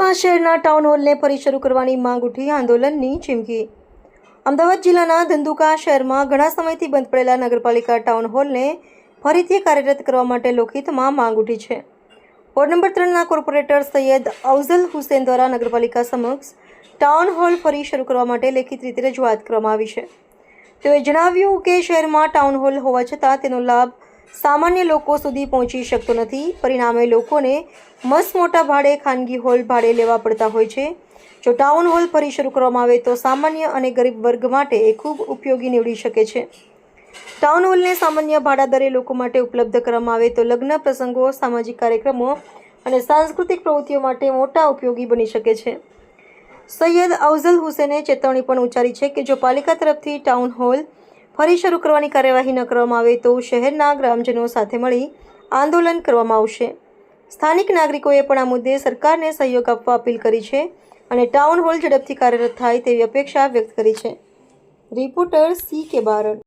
ધંધુકા શહેરના ટાઉન હોલને ફરી શરૂ કરવાની માંગ ઉઠી આંદોલનની ચીમકી. અમદાવાદ જિલ્લાના ધંધુકા શહેરમાં ઘણા સમયથી બંધ પડેલા નગરપાલિકા ટાઉન હોલને ફરીથી કાર્યરત કરવા માટે લોકહિતમાં માંગ ઉઠી છે. વોર્ડ નંબર ત્રણના કોર્પોરેટર સૈયદ અફઝલ હુસેન દ્વારા નગરપાલિકા સમક્ષ ટાઉન હોલ ફરી શરૂ કરવા માટે લેખિત રીતે રજૂઆત કરવામાં આવી છે. તેઓએ જણાવ્યું કે શહેરમાં ટાઉન હોલ હોવા છતાં તેનો લાભ સામાન્ય લોકો સુધી પહોંચી શકતો નથી. પરિણામે લોકોને મસ્ત ભાડે ખાનગી હોલ ભાડે લેવા પડતા હોય છે. જો ટાઉન હોલ ફરી શરૂ કરવામાં આવે તો સામાન્ય અને ગરીબ વર્ગ માટે એ ખૂબ ઉપયોગી નીવડી શકે છે. ટાઉન હોલને સામાન્ય ભાડા દરે લોકો માટે ઉપલબ્ધ કરવામાં આવે તો લગ્ન પ્રસંગો, સામાજિક કાર્યક્રમો અને સાંસ્કૃતિક પ્રવૃત્તિઓ માટે મોટા ઉપયોગી બની શકે છે. સૈયદ અવઝલ હુસેને ચેતવણી પણ ઉચ્ચારી છે કે જો પાલિકા તરફથી ટાઉન હોલ ફરી શરૂ કરવાની કાર્યવાહી ન કરવામાં આવે તો શહેરના ગ્રામજનો સાથે મળી આંદોલન કરવામાં આવશે. સ્થાનિક નાગરિકોએ પણ આ મુદ્દે સરકારને સહયોગ આપવા અપીલ કરી છે અને ટાઉન હોલ ઝડપથી કાર્યરત થાય તેવી અપેક્ષા વ્યક્ત કરી છે. રિપોર્ટર સી કે બારડ.